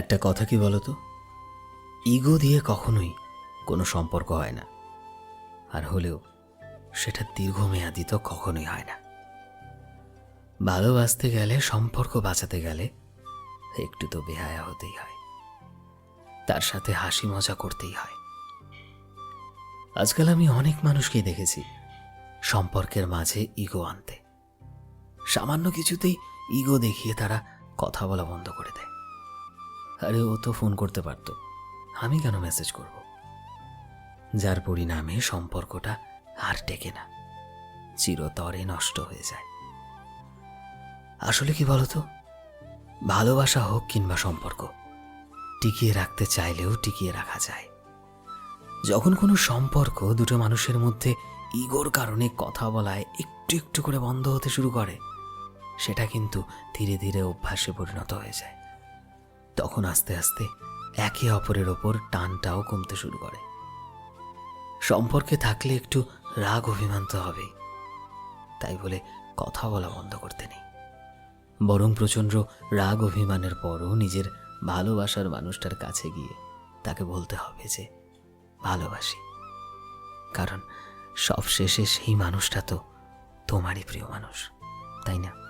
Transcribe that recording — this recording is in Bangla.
একটা কথা কি বলো তো ইগো দিয়ে কখনোই কোনো সম্পর্ক হয় না। আর হলেও সেটা দীর্ঘমেয়াদী তো কখনোই হয় না। ভালোবাসতে গেলে, সম্পর্ক বাঁচাতে গেলে একটু তো বেহায়া হতেই হয়। তার সাথে হাসি মজা করতেই হয়। আজকাল আমি অনেক মানুষকেই দেখেছি সম্পর্কের মাঝে ইগো আনতে। সামান্য কিছুতেই ইগো দেখিয়ে তারা কথা বলা বন্ধ করে দেয়। আরে, ও তো ফোন করতে পারত। আমি কেন মেসেজ করব? যার পরিণামে সম্পর্কটা আর টেকে না। চিরতরে নষ্ট হয়ে যায়। আসলে কি বলতো? ভালোবাসা হোক কিংবা সম্পর্ক, টিকিয়ে রাখতে চাইলেও টিকিয়ে রাখা যায়। যখন কোনো সম্পর্ক দুটো মানুষের মধ্যে ইগোর কারণে কথা বলায় একটু একটু করে বন্ধ হতে শুরু করে, সেটা কিন্তু ধীরে ধীরে অভ্যাসে পরিণত হয়ে যায়। তখন আস্তে আস্তে একে অপরের ওপর টানটাও কমতে শুরু করে। সম্পর্কে থাকলে একটু রাগ অভিমান তো হবেই তাই বলে কথা বলা বন্ধ করতে নেই। বরং প্রচণ্ড রাগ অভিমানের পরও নিজের ভালোবাসার মানুষটার কাছে গিয়ে তাকে বলতে হবে যে, ভালোবাসি। কারণ সব শেষে সেই মানুষটা তো তোমারই প্রিয় মানুষ, তাই না?